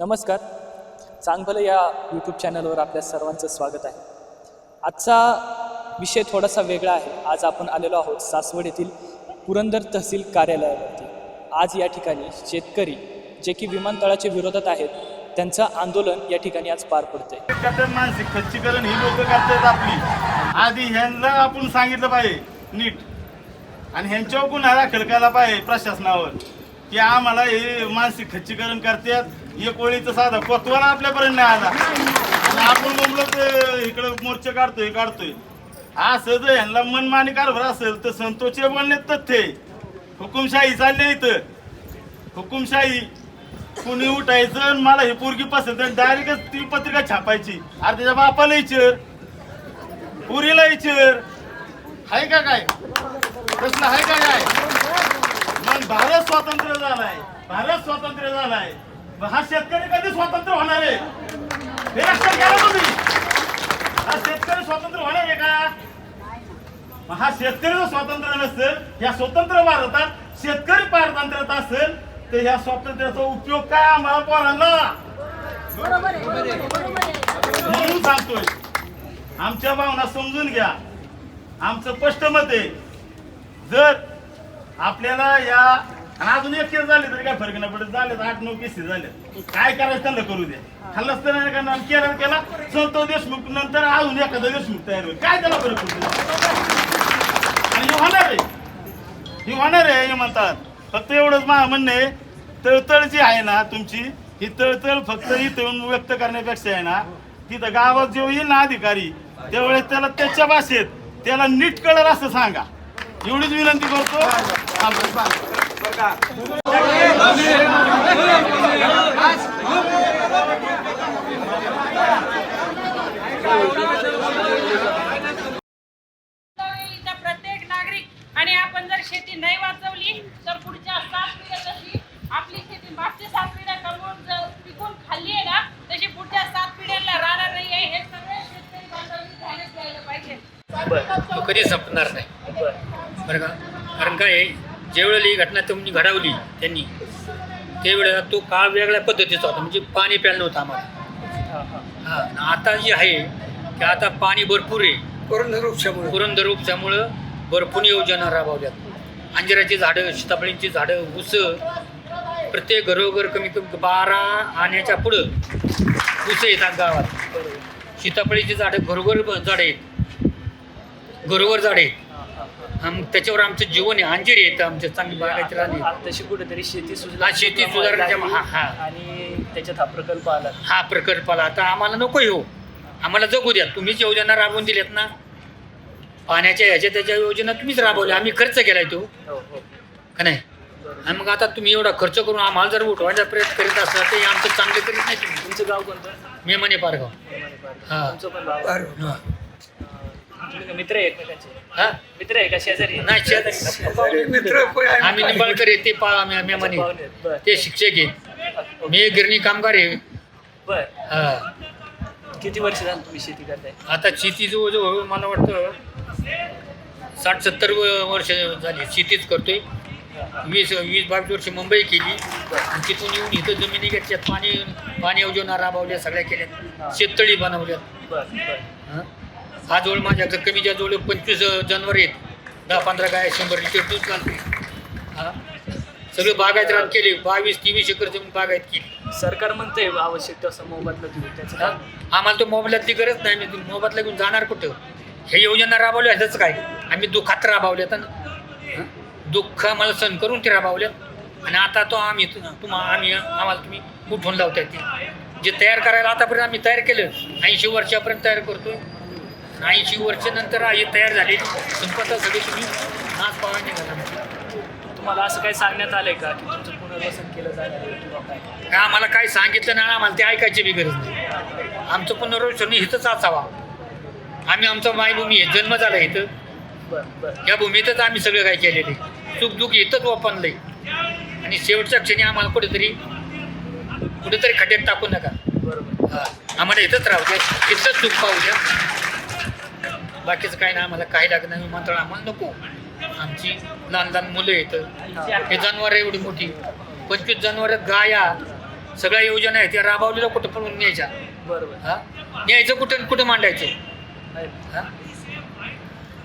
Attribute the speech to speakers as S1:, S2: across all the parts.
S1: नमस्कार. चांगभलं या यूट्यूब चॅनलवर आपल्या सर्वांचं स्वागत आहे. आजचा विषय थोडासा वेगळा आहे. आज आपण आलेलो आहोत सासवड येथील पुरंदर तहसील कार्यालयावरती. आज या ठिकाणी शेतकरी जे की विमानतळाच्या विरोधात आहेत त्यांचं आंदोलन या ठिकाणी आज पार पडतंय.
S2: मानसिक खच्चीकरण ही लोक करतात आपली. आधी ह्यांना आपण सांगितलं पाहिजे नीट. आणि ह्यांच्यावर गुन्हा दाखल केला पाहिजे प्रशासनावर की आम्हाला हे मानसिक खच्चीकरण करतात. एक ओळीचं साधा कोतवाला आपल्यापर्यंत नाही आला. आणि आपण बोललो तर इकडं मोर्चे काढतोय काढतोय. असं जर ह्यांना मनमानी कारभार असेल तर संतोषचे बोलण्यात तथ्य हुकुमशाही चालले इथं. हुकुमशाही कुणी उठायचं आणि मला ही पोरगी पसंत डायरेक्टच ती पत्रिका छापायची. अरे त्याच्या बापाला इचर पुरीला इचर. हाय का काय? प्रश्न हाय का काय? मग भारत स्वातंत्र्य झालाय. भारत स्वातंत्र्य झालाय. हा शेतकरी कधी स्वतंत्र होणार आहे? हे लक्षात घ्या तुम्ही. हा शेतकरी स्वतंत्र होणार आहे का? हा शेतकरी जर स्वातंत्र्य नसेल या स्वतंत्र भारतात शेतकरी पारतंत्र्यात असेल तर ह्या स्वातंत्र्याचा उपयोग काय आम्हाला पोरांना? म्हणून सांगतोय. आमच्या भावना समजून घ्या. आमचं स्पष्ट मत आहे. जर आपल्याला या आणि अजून एक केस झाले तरी काय फरक नाही पडत. झाले तर आठ नऊ केसेस झाले काय करायचं त्यांना करू द्या खाल्लंच तर नाही करणार. केला केला. संतोष देशमुख नंतर अजून एखादा देशमुख तयार होईल. काय त्याला फरक पडतो? आणि हे होणार आहे. हे होणार आहे हे म्हणतात. फक्त एवढंच मा म्हणणं आहे. तळतळ जी आहे ना तुमची ही तळतळ फक्त इथं येऊन व्यक्त करण्यापेक्षा आहे ना तिथं गावात जेव्हा येईल ना अधिकारी त्यावेळेस त्याला त्याच्या भाषेत त्याला नीट कळलं असं सांगा. एवढीच विनंती करतो.
S3: प्रत्येक नागरिक आणि आपण जर शेती नाही वाचवली तर पुढच्या सात पिढ्या जशी आपली शेती मागच्या सात पिढ्या कमवून जर पिकून खाल्ली आहे ना तशी पुढच्या सात पिढ्यांना राहणार नाही आहे. हे सगळे शेतकरी बांधवांनी ध्यानात द्यायला पाहिजे.
S4: कधी संपणार नाही? बरं का? कारण काय आहे, ज्यावेळेला ही घटना तुम्ही घडवली त्यांनी त्यावेळेला तो काळ वेगळ्या पद्धतीचा होता म्हणजे पाणी प्यायला नव्हतं आम्हाला. हा आता जे आहे की आता पाणी भरपूर आहे. पुरंदर उपशामुळं भरपूर योजना राबवल्यात. अंजिराची झाडं सीताफळींची झाडं ऊस प्रत्येक घरोघर कमी कमी बारा आण्याच्या पुढं ऊस येतात गावात. सीताफळीची झाडं घरोघर झाडं आहेत. घरोघर झाडे आहेत. मग त्याच्यावर आमचं जीवन आहे अंजीर येतं आमचं चांगली बागायती राहणे
S1: तशी कुठेतरी शेती
S4: हा, शेती सुधारण्याच्या- हा, हा.
S1: आणि त्याच्यात हा प्रकल्प आला.
S4: हा प्रकल्पाला आता आम्हाला नको येऊ. आम्हाला जगू द्या. तुम्हीच योजना राबवून दिल्यात ना. पाण्याच्या ह्याच्या त्याच्या योजना तुम्हीच राबवल्या. आम्ही खर्च केलाय तो.
S1: हो हो.
S4: का नाही? आणि मग आता तुम्ही एवढा खर्च करून आम्हाला जर उठवायचा प्रयत्न करीत असला तर हे आमचं चांगलं करीत नाही तुम्ही.
S1: तुमचं गाव कोणतं?
S4: मे म्हणे पारगाव. हा.
S1: तुमचं पण गाव आहे.
S4: हा.
S1: मित्र आहे एकमेकांचे
S4: हा?
S1: मित्र आहे का शेजारी?
S4: नाही शेजारी. आम्ही निंबाळकर आहे ते पा आम्ही मे म्हणे.
S1: बरं.
S4: ते शिक्षक आहेत. मी गिरणी कामगार आहे.
S1: बर.
S4: हा.
S1: किती वर्ष झालं तुम्ही शेती करताय?
S4: आता शेती जवळजवळ मला वाटतं साठ सत्तर वर्ष झाली. शेतीच करतोय. वीस वीस बावीस वर्ष मुंबई केली. आणि तिथून येऊन इथं जमिनी घेतल्यात. पाणी पाणी योजना राबवल्या सगळ्या केल्यात. शेततळी बनवल्यात.
S1: बर बर.
S4: हं? हा जवळ माझ्याकडे कमीच्या जवळ पंचवीस जनावर आहेत. दहा पंधरा गाय शंभर लिटर दूध घालते हा? सगळे बागायत रान केले. बावीस तेवीस एकर जमीन बागायत केली.
S1: सरकार म्हणतंय आवश्यक तसं मोबदला देऊ. त्याचं
S4: हा? आम्हाला तो मोबाईलातली गरज नाही. मी मोबाईलला घेऊन जाणार कुठं? हे योजना राबवल्या ह्याच काय? आम्ही दुःखात राबवल्यात ना? दुःख आम्हाला सण करून ते राबवल्यात. आणि आता तो आम्ही तुम्हा आम्ही आम्हाला तुम्ही उठवून लावताय ते. जे तयार करायला आतापर्यंत आम्ही तयार केलं ऐंशी वर्षापर्यंत तयार करतोय. ऐंशी वर्षानंतर हे तयार झालेली संपदा सगळी तुम्ही नाच पावा निघाला.
S1: तुम्हाला असं काही सांगण्यात आलंय का की तुमचं पुनर्वसन केलं जाणार आहे किंवा काय?
S4: आम्हाला काय सांगितलं नाही आम्हाला ते ऐकायची बी गरज नाही. आमचं पुनर्वसन इथंच असावा. आम्ही आमचा मायभूमी आहे जन्म झाला इथं.
S1: बर बर.
S4: या भूमीतच आम्ही सगळं काय केलेले सुख दुःख इथंच वापरलंय आणि शेवटच्या क्षणी आम्हाला कुठेतरी कुठेतरी खड्ड्यात टाकू नका.
S1: बरोबर.
S4: हा. आम्हाला इथंच राहू द्या. इथंच सुख पाहू द्या. बाकीचं काय नाही आम्हाला काही लागत नाही विमानतळ आम्हाला नको. आमची लहान लहान मुलं येतं हे जनावर एवढी मोठी. पंचवीस जनावर गाया. सगळ्या योजना आहेत त्या राबवलेल्या कुठं पण न्यायच्या.
S1: बरोबर.
S4: हा? न्यायचं कुठं कुठं मांडायचं. हा?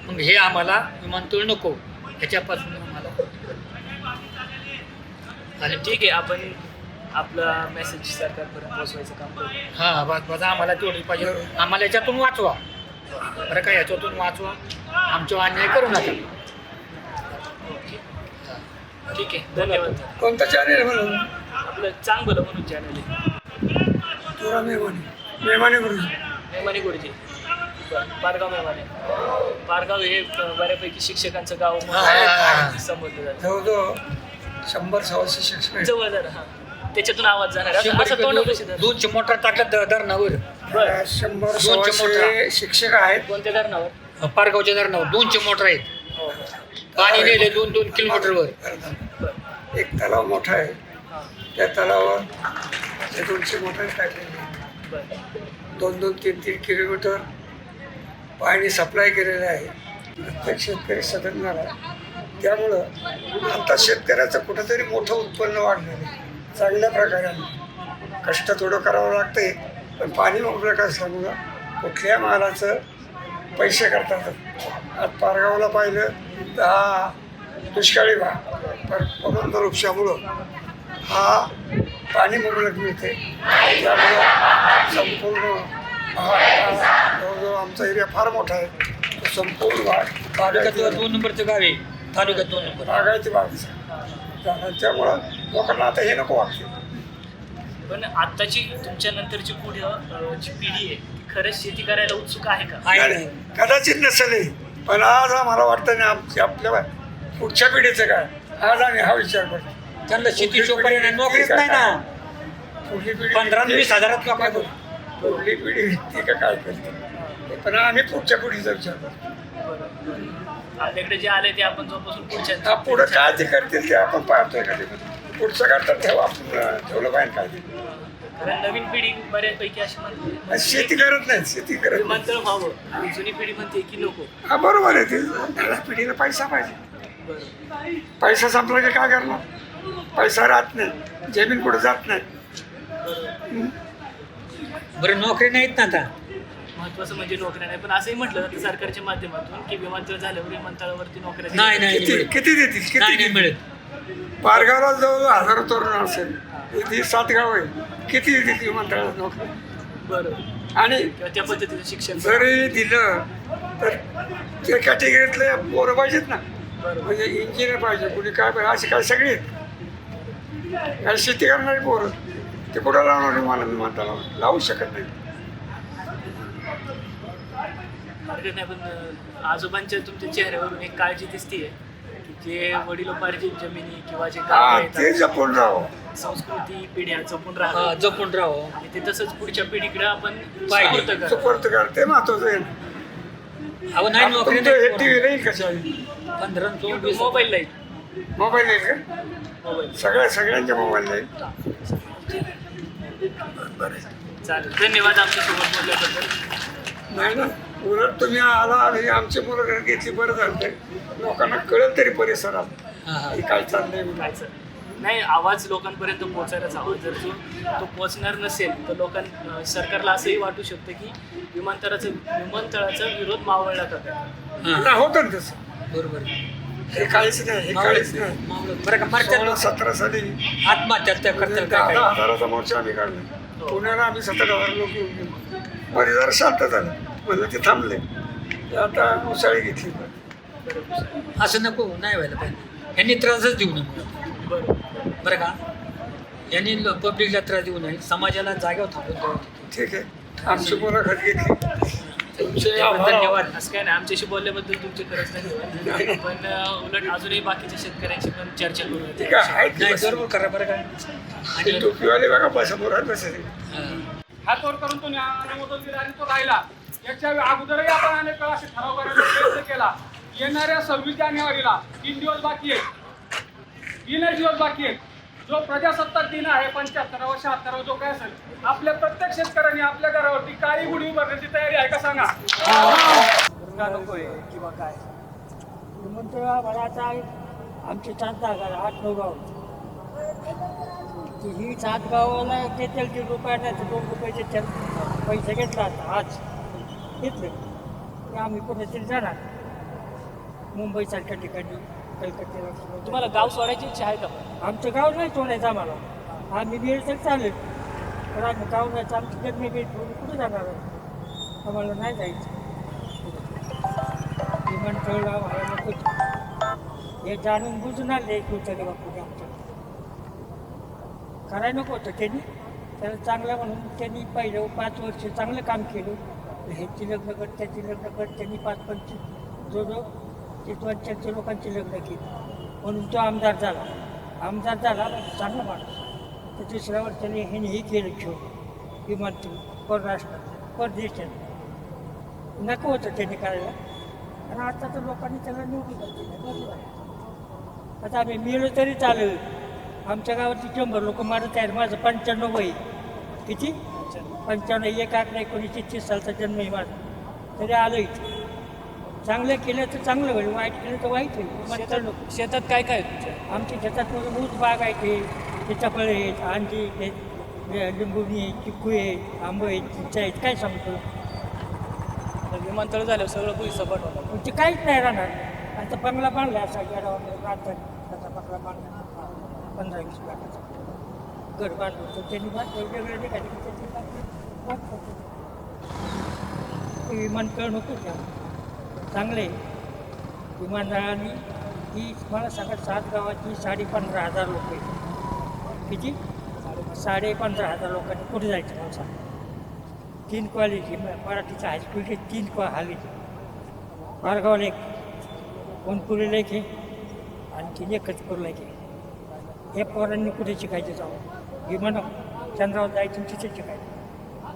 S4: मग हे आम्हाला विमानतळ नको. ह्याच्यापासून आम्हाला.
S1: आणि ठीक आहे आपण आपला मेसेज सरकारपर्यंत पोहोचवायचं काम करू.
S4: हा बस बस. आम्हाला तेवढी पाहिजे. आम्हाला याच्यातून वाचवा. बरं का याच्यातून वाचवा आमच्यावर अन्याय करू नका.
S1: ठीक आहे धन्यवाद.
S5: कोणता चॅनेल म्हणून?
S1: आपलं चांग भलं म्हणून चॅनल आहे.
S5: तुरा मेमाने मेमाने गुरुजी.
S1: मेमाने गुरुजी. बरं, पारगाव मेमाने पारगाव हे बऱ्यापैकी शिक्षकांचं गाव
S4: हा, हा, हा.
S1: म्हणून समजलं जातं.
S5: जवळजवळ शंभर सव्वाशे शिक्षक आहेत.
S1: जवळ जरा हा. त्याच्यातून आवाज जाणार असं- असं तोंड कशी?
S4: दोनशे मोटर टाकलं द- धरणावर
S1: बरं.
S5: शंभर
S4: दोनशे
S5: सव्वाशे
S4: मोठा.
S5: शिक्षक आहेत.
S1: कोणत्या धरणावर?
S4: पारगावच्या धरणावर. दोनशे मोटर आहेत.
S1: हो हो.
S4: पाणी नेले दोन दोन किलोमीटरवर.
S1: बरं.
S5: एक तलाव मोठा आहे.
S1: हां
S5: त्या तलावावर दोनशे मोटर टाकलेले आहेत.
S1: बरं.
S5: दोन दोन तीन तीन किलोमीटर पाणी सप्लाय केलेलं आहे. प्रत्येक शेतकरी सदन झाला त्यामुळं आता शेतकऱ्याचं कुठंतरी मोठं उत्पन्न वाढलेलं आहे. चांगल्या प्रकारे. कष्ट थोडं करावं लागतंय. पण पाणी उपलब्ध असल्यामुळं कुठल्या मालाचं पैसे करतात? आज पारगावला पाहिलं तर हा दुष्काळी भाग. पण पवनदर उपशामुळं हा पाणी मुबलक मिळते त्यामुळं संपूर्ण भाग हा जवळजवळ आमचा एरिया फार मोठा आहे. तो संपूर्ण भाग
S4: तालुक्यात दोन नंबरचं गाव आहे. तालुक्यात दोन नंबर
S5: बागायती झाला. त्यामुळं लोकांना आता हे नको वाटते
S1: पण आत्ताची तुमच्या नंतरची पुढे जी पिढी आहे ती खरंच शेती करायला उत्सुक आहे का?
S5: नाही, कदाचित नसेल पण आज आम्हाला वाटतं ना आमच्या आपल्या पुढच्या पिढीचं काय? आज आम्ही हा विचार करतो.
S4: त्यांना शेती नाही नोकरीच नाही ना
S5: पुढली पिढी
S4: पंधरा वीस हजारात नोकऱ्या करू.
S5: पुढली पिढी ती का काय करते? पण आम्ही पुढच्या पिढीचा विचार करतो.
S1: आपल्याकडे जे आले ते आपण जोपासून पुढच्या
S5: पुढं काय ते करतील ते आपण पाहतोय कधी कधी. पुढचं करतात ठेवा आपण ठेवलं पाहिजे काय.
S1: कारण नवीन पिढी बऱ्यापैकी अशी म्हणते
S5: शेती करत नाही शेती करत
S1: विमानतळ व्हावं. आणि जुनी पिढी म्हणते की नको.
S5: हा बरोबर आहे ते. त्याला पिढीला पैसा पाहिजे. पैसा संपला की काय करणार? पैसा राहत नाही. जमीन कुठं जात नाही.
S4: बरं. नोकरी नाहीत ना आता?
S1: महत्वाचं म्हणजे नोकऱ्या नाही. पण असंही म्हटलं जातं सरकारच्या माध्यमातून की विमानतळ झाल्यावर विमानतळावरती नोकऱ्या
S4: नाही नाही
S5: किती. किती देतील?
S4: नाही
S5: किती
S4: मिळत.
S5: पारगावला जवळ हजारो तरुण असेल. सात गाव आहे. किती देतील विमानतळात नोकरी
S1: बरं.
S5: आणि
S1: त्या पद्धतीचं शिक्षण.
S5: जरी दिलं तर त्या कॅटेगरीतले पोरं पाहिजेत ना. म्हणजे इंजिनियर पाहिजे कुणी काय पाहिजे असे काय सगळे आहेत. काय शेती करणारी पोरं ते कुठं लावणार मला विमानतळावर लावू शकत नाही.
S1: हरकत नाही पण अं, आजोबांच्या तुमच्या चेहऱ्यावरून एक काळजी दिसतीये. जे वडिलोपार्जित जमिनी किंवा जे
S5: हा
S1: काम
S5: ते जपून राहावं.
S1: संस्कृती पिढ्या जपून
S4: हा,
S1: राहतात
S4: जपून राहो
S1: आणि ते तसंच पुढच्या पिढीकडे आपण
S4: पाहिजे.
S1: सुपूर्त करा.
S5: सुपर्त कर ते महत्वाचं आहे.
S4: अहो नाही नोकरी
S5: तुमचं हे टी
S4: नाही
S5: व्ही नाही कशा
S4: पंधरा आणि दोन
S1: YouTube,
S4: वीस
S1: मोबाईल नाही.
S5: मोबाईल नाही का?
S1: मोबाईल.
S5: सगळ्या सगळ्यांच्या मोबाईल नाही.
S1: चालेल. धन्यवाद आमच्यासोबत बोलल्याबद्दल.
S5: नाही ना? उलट तुम्ही आला आणि आमची मुलं घेतली बरं झालं. लोकांना कळेल तरी परिसरात.
S4: हा, हा.
S5: हे काय चाललंय.
S1: काय सर नाही आवाज लोकांपर्यंत पोहोचायलाच हवा. जर जो तो पोहोचणार नसेल तर लोकां सरकारला असंही वाटू शकतं की विमानतळाचं विमानतळाचा विरोध मावळला
S4: हा,
S5: नाही, होतं ना तसं.
S4: बरोबर.
S5: हे काहीच नाही हे काहीच नाही.
S4: मावळं. बरं का
S5: सतरा साली
S4: आत्महत्या करतात
S5: हजाराचा मोर्चा आम्ही काढला. पुण्याला आम्ही सतरा हजार लोक जरा शांत झालं. म्हणजे ते थांबले. ते आता मुसाळी घेतली.
S4: असं नको नाही व्हायला पाहिजे. यांनी त्रासच देऊ नये मला.
S1: बरं
S4: बरं का? यांनी पब्लिकला त्रास देऊ नये. समाजाला जागेवर थांबून.
S5: ठीक आहे. आमची घेतली तुमचे
S1: त्याबद्दल
S5: आभार.
S1: धन्यवाद. असं काय नाही. आमच्याशी बोलल्याबद्दल तुमचे खरंच धन्यवाद. पण उलट अजूनही बाकीच्या शेतकऱ्यांशी पण चर्चा करू
S4: नाही
S5: बस?
S4: बरोबर करा बरं का?
S5: ते
S4: आणि
S5: टोपीवाले बघा बस समोर बसले
S4: हा.
S6: हात वर करून तो न्या- अनुमोदन दिला आणि तो राहिला. याच्या अगोदरही आपण अनेक वेळा असे ठराव करायचा प्रयत्न केला. येणाऱ्या सव्वीस जानेवारीला तीन दिवस बाकी आहेत. तीनच दिवस बाकी आहेत. जो प्रजासत्ताक दिन आहे पंच्याहत्तरावा शहात्तरावा जो काय असेल आपल्या प्रत्येक शेतकऱ्यांनी आपल्या घरावरती काळी गुढी उभारण्याची तयारी आहे का सांगा?
S1: का नकोय किंवा काय?
S7: आहे आमचे चार जागा आठ नऊ गाव. की ही सात गावाला नाही तर दोन रुपये देतील पैसे घेतला आता आज. घेतले. की आम्ही कुठेतरी जाणार. मुंबईसारख्या ठिकाणी कलकत्त्याला
S1: तुम्हाला गाव सोडायची इच्छा आहे का?
S7: आमचं गाव नाही सोडायचं आम्हाला. आम्ही गेलं तर चालेल. पण आम्ही गाव नाही आमची जन्मी गेली कुठे जाणार? आम्हाला नाही जायचं. विमानतळ आम्हाला नकोच हे जाणून बुजून आले कुठे बापूने आमच्या. करायला नको होतं त्यांनी. त्याला चांगलं म्हणून त्यांनी पहिलं पाच वर्ष चांगलं काम केलं. ह्याची लग्न कर त्याची लग्न कर त्यांनी पाच पंचवीस जो जो पंच्याऐंशी लोकांची लग्न केली. म्हणून तो आमदार झाला. आमदार झाला चांगला माणूस. तर दुसऱ्या वर्षाने ह्याने हे केलं घेऊन. विमानतळ परराष्ट्र परदेशात नको होतं त्यांनी करायला. आणि आता तर लोकांनी त्याला निवडून आता आम्ही मिळलो तरी चालेल. आमच्या गावातली शंभर लोक मारत आहेत. माझं पंच्याण्णव वय किती? पंच्याण्णव एक आकडा एकोणीसशे तीस सालचा जन्म आहे माझा. तरी आलो इथे. चांगलं केलं तर चांगलं होईल वाईट केलं तर वाईट होईल.
S1: शेतात काय काय
S7: आमच्या शेतात ऊस बाग आहे ते. सीताफळ आहेत अंडी आहेत लिंबुणी आहे चिकू आहे आंबं आहेत चिंचा आहेत काय सांगतो?
S1: विमानतळ झाल्यावर सगळं भुई सपाट होणार
S7: पण ते काहीच नाही राहणार. आता बंगला बांधला असा राहतात त्याचा बंगला बांधला. पंधरा वीस लाखाचा घर बांधलं तर त्यांनी बांधलं. वेगवेगळ्या ठिकाणी. ते विमानतळ नको त्या चांगले. विमानतळाने ही मला सांगा सात गावाची साडे पंधरा हजार लोक आहेत. किती? साडे पंधरा हजार लोकांनी कुठे जायचं मला सांग. तीन कॉलेज मराठीचं हायस्कूलचे तीन कॉ हालेज मारगावला एक कोणपुरीला एक आहे आणखी एकच कुरला एक आहे. हे पोरांनी कुठे शिकायचं जावं विमान चंद्रावर जायचं तिथे शिकायचं.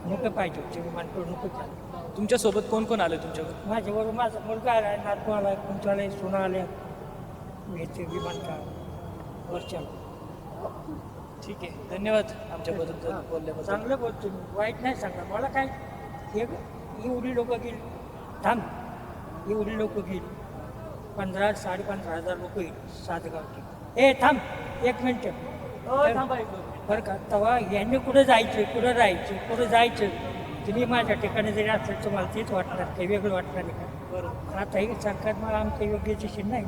S7: नको पाहिजे होते विमान करून नको चालू
S1: तुमच्यासोबत कोण कोण आलं तुमच्याकडे
S7: माझ्याबरोबर माझा मुलगा आला आहे नातू आला आहे कोणता आला आहे सोना आल्या. येते विमान का वरच्याला
S1: ठीक आहे. धन्यवाद आमच्याबद्दल बोलल्याबद्दल.
S7: चांगलं बोलतो मी. वाईट नाही सांगा मला काय हे एवढी लोक गेली. थांब. एवढी लोक गेली. पंधरा साडे पंधरा हजार लोक येईल सात गावची ए थांब. एक मिनटं. बरं का? तेव्हा यांनी कुठं जायचं? कुठं राहायचं? कुठं जायचं? तुम्ही माझ्या ठिकाणी जरी असेल तर मला तेच वाटणार काही वेगळं वाटणार आहे का?
S1: बरोबर.
S7: आता हे सरकार मला आमच्या योग्य दिशेने नाही.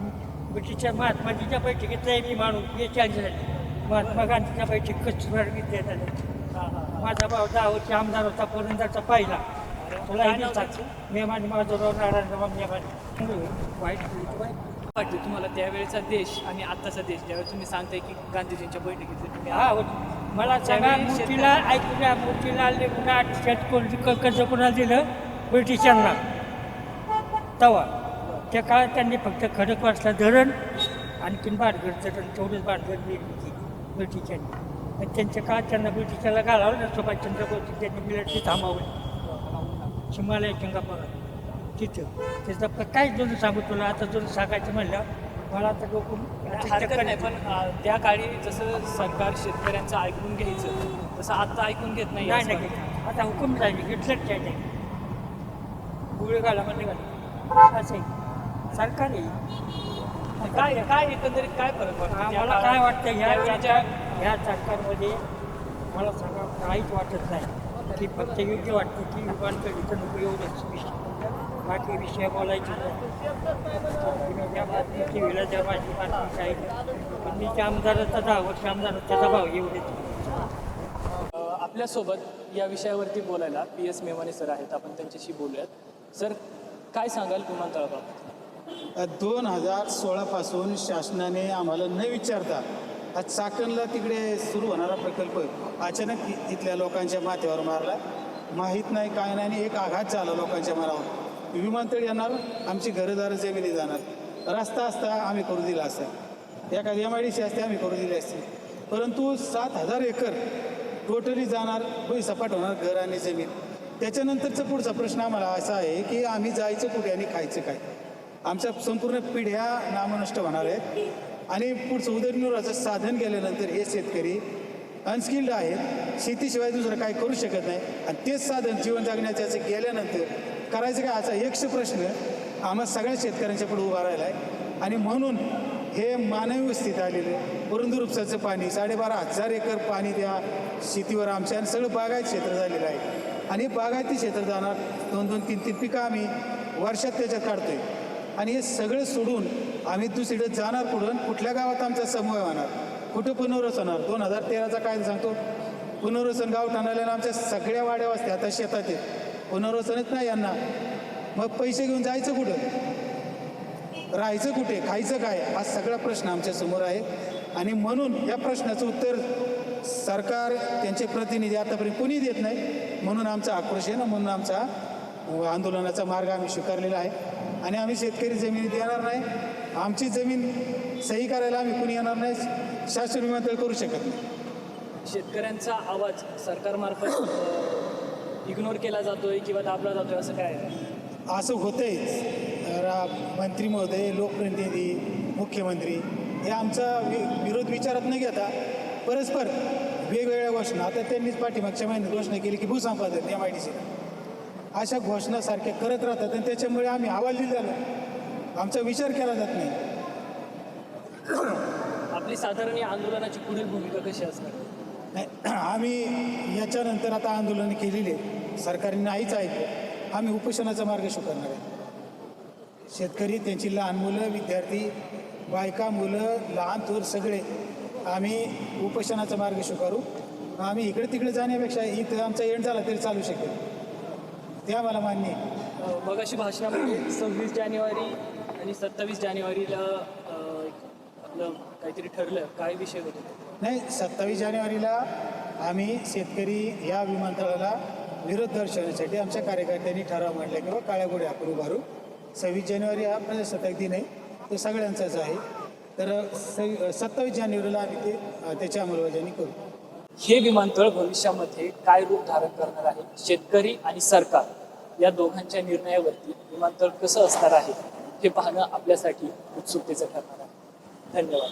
S7: ब्रिटिशच्या महात्माजीच्या बैठकीतला आहे मी माणूस. बेचाळीस झाले. महात्मा गांधीच्या बैठक कचरा विद्यार्थ्याला माझा भाऊ दहा वर्ष आमदार होता पुरंदरचा पहिला. तुला मेमाने माझं नारायणराव मेमाने वाईट
S1: वाटते तुम्हाला त्यावेळेचा देश आणि आत्ताचा देश ज्यावेळेस तुम्ही सांगताय की गांधीजींच्या बैठकीत तुम्ही
S7: हा. मला सांगा
S1: त्यावेळी
S7: मूर्तीला ऐकूया मूर्तीला पुन्हा शेतकरी कर्ज कोणाला दिलं? ब्रिटिशांना. तवा. त्या काळात त्यांनी फक्त खडकवासला धरण आणखीन बाडगड धरण तेवढंच बाडगड निर्मिती ब्रिटिशांनी. पण त्यांच्या काळात त्यांना ब्रिटिशाला घालावं ना सुभाषचंद्र बोस त्यांनी मिलिटरी थांबवलं हिमालय सिंगापूर तिथं. त्याचं प- काहीच दोन सांगू तुला. आता जर सांगायचं म्हणलं मला आता
S1: हरकत नाही पण अं, त्या काळी जसं सरकार शेतकऱ्यांचं ऐकून घ्यायचं तसं आता ऐकून घेत नाही
S7: नाही
S1: असं
S7: नाही
S1: वाटतं.
S7: आता हुकूम झाली घेतलंच काय नाही. गुळे घाला म्हणजे घाला. असं आहे. सरकार आहे.
S1: काय काय एकंदरीत काय फरक त्या
S7: मला काय
S1: काळात-
S7: वाटतं ह्या
S1: त्यावेळीच्या
S7: ह्या सरकारमध्ये मला सांगा काहीच वाटत नाही. की फक्त योग्य वाटतं की विमानतळ इथं नको एवढंच विषय विषय बोलायचे माझी बातमी काही पण मी त्या आमदाराचा दहा वर्ष एवढेच.
S1: आपल्यासोबत या विषयावरती बोलायला पी एस मेवाने सर आहेत. आपण त्यांच्याशी बोलूयात. सर काय सांगाल विमानतळाबाबत
S8: दोन हजार सोळापासून शासनाने आम्हाला न विचारता हा चाकणला तिकडे सुरू होणारा प्रकल्प अचानक इथल्या लोकांच्या माथ्यावर मारला. माहीत नाही काय नाही आणि एक आघात झाला लोकांच्या मनावर. विमानतळ येणार आमची घरदार जमिनी जाणार. रस्ता असता आम्ही करू दिला असता. एखादी एम आय डी सी असते आम्ही करू दिली असते. परंतु सात हजार एकर टोटली जाणार होई सपाट होणार घर आणि जमीन. त्याच्यानंतरचा पुढचा प्रश्न आम्हाला असा आहे की आम्ही जायचं कुठे आणि खायचं काय? आमच्या संपूर्ण पिढ्या नामनष्ट होणार आहेत. आणि पुढचं उदरनिर्वाहाचं साधन गेल्यानंतर हे शेतकरी अनस्किल्ड आहेत. शेतीशिवाय दुसरं काय करू शकत नाही. आणि तेच साधन जीवन जगण्याचं गेल्यानंतर करायचं काय? असा एकशे प्रश्न आम्हा सगळ्या शेतकऱ्यांच्या पुढे उभा राहिला आहे आणि म्हणून हे मानवी स्थिती आलेलं आहे पुरंदर उपसाचं पाणी साडेबारा हजार एकर पाणी त्या शेतीवर आमच्या आणि सगळं बागायत क्षेत्र झालेलं आहे. आणि बागायती क्षेत्र जाणार दोन दोन तीन तीन पिकं आम्ही वर्षात त्याच्यात काढतोय. आणि हे सगळं सोडून आम्ही दुसरीकडे जाणार कुठून कुठल्या गावात आमचा समूह होणार? कुठं पुनर्वसन होणार? दोन हजार तेराचा काय सांगतो? पुनर्वसन गाव ठाण्याला आमच्या सगळ्या वाड्या वाजते आता शेतात आहेत. पुनर्वसनच नाही यांना. मग पैसे घेऊन जायचं कुठं? राहायचं कुठे? खायचं काय? हा सगळा प्रश्न आमच्यासमोर आहे. आणि म्हणून या प्रश्नाचं उत्तर सरकार त्यांचे प्रतिनिधी आतापर्यंत कोणी देत नाही. म्हणून आमचा आक्रोश आहे ना म्हणून आमचा आंदोलनाचा मार्ग आम्ही स्वीकारलेला आहे. आणि आम्ही शेतकरी जमिनीत येणार नाही. आमची जमीन सही करायला आम्ही कुणी येणार नाही. शासन विमानतळ करू शकत नाही.
S1: शेतकऱ्यांचा आवाज सरकारमार्फत इग्नोर केला जातोय किंवा दाबला जातोय असं काय आहे?
S8: असं होतंयच रा मंत्री महोदय लोकप्रतिनिधी मुख्यमंत्री हे आमचा वि विरोध विचारात न घेता परस्पर वेगवेगळ्या घोषणा आता त्यांनीच पाठीमागच्या महिन्यात घोषणा केली की भूसंपादन एम आय डी अशा घोषणासारख्या करत राहतात आणि त्याच्यामुळे आम्ही अहवाल दिलेला आमचा विचार केला जात नाही.
S1: आपली साधारण या आंदोलनाची पुढील भूमिका कशी असणार?
S8: नाही आम्ही याच्यानंतर आता आंदोलनं केलेली आहेत. सरकारने नाहीच ऐकलं आम्ही उपोषणाचा मार्ग स्वीकारणार आहे. शेतकरी त्यांची लहान मुलं विद्यार्थी बायका मुलं लहान थोर सगळे आम्ही उपोषणाचा मार्ग स्वीकारू. आम्ही इकडे तिकडे जाण्यापेक्षा इथं आमचा एंड झाला तरी चालू शकेल. ते आम्हाला मान्य
S1: मग अशी भाषणामध्ये सव्वीस जानेवारी आणि सत्तावीस जानेवारीला आपलं काहीतरी ठरलं. काय विषय होते?
S8: नाही सत्तावीस जानेवारीला आम्ही शेतकरी या विमानतळाला विरोध दर्शवण्यासाठी आमच्या कार्यकर्त्यांनी ठराव मांडला किंवा काळ्या गोड्या आपण उभारू सव्वीस जानेवारी हा प्रजासत्ताक दिन आहे तो सगळ्यांचाच आहे. तर स सत्तावीस जानेवारीला आम्ही ते त्याच्या त्याची अंमलबजावणी करू.
S1: हे विमानतळ भविष्यामध्ये काय रूप धारण करणार आहे? शेतकरी आणि सरकार या दोघांच्या निर्णयावरती विमानतळ कसं असणार आहे? हे पाहणं आपल्यासाठी उत्सुकतेचं ठरणार आहे. धन्यवाद.